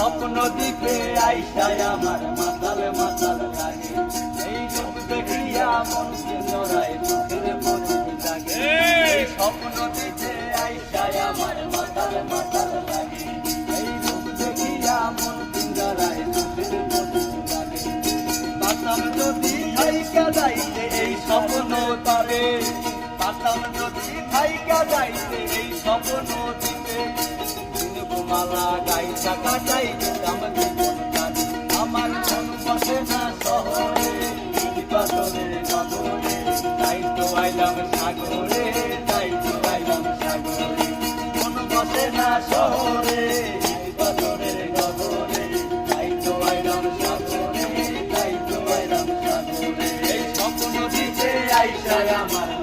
স্বপ্ন দ্বীপে আইসায় আমার মাতাল মাতাল লাগে। এই রূপ দেখিয়া মনকে জড়ায় চোখের মনে লাগে স্বপ্ন দ্বীপে আইসায় আমার মাতাল মাতাল লাগে। এই রূপ দেখিয়া মনকে জড়ায় চোখের মনে লাগে পাতাম যদি খাইকা যাইতে এই স্বপ্ন তরে পাতাম যদি খাইকা যাইতে এই স্বপ্ন মালা গাই টাকা চাই দিতাম জীবনকাল আমার মন বসে না শহরে বিপাশনে নগরে তাই তো আইলাম সাগরে তাই তো আইলাম সাগরে মন বসে না শহরে আমার।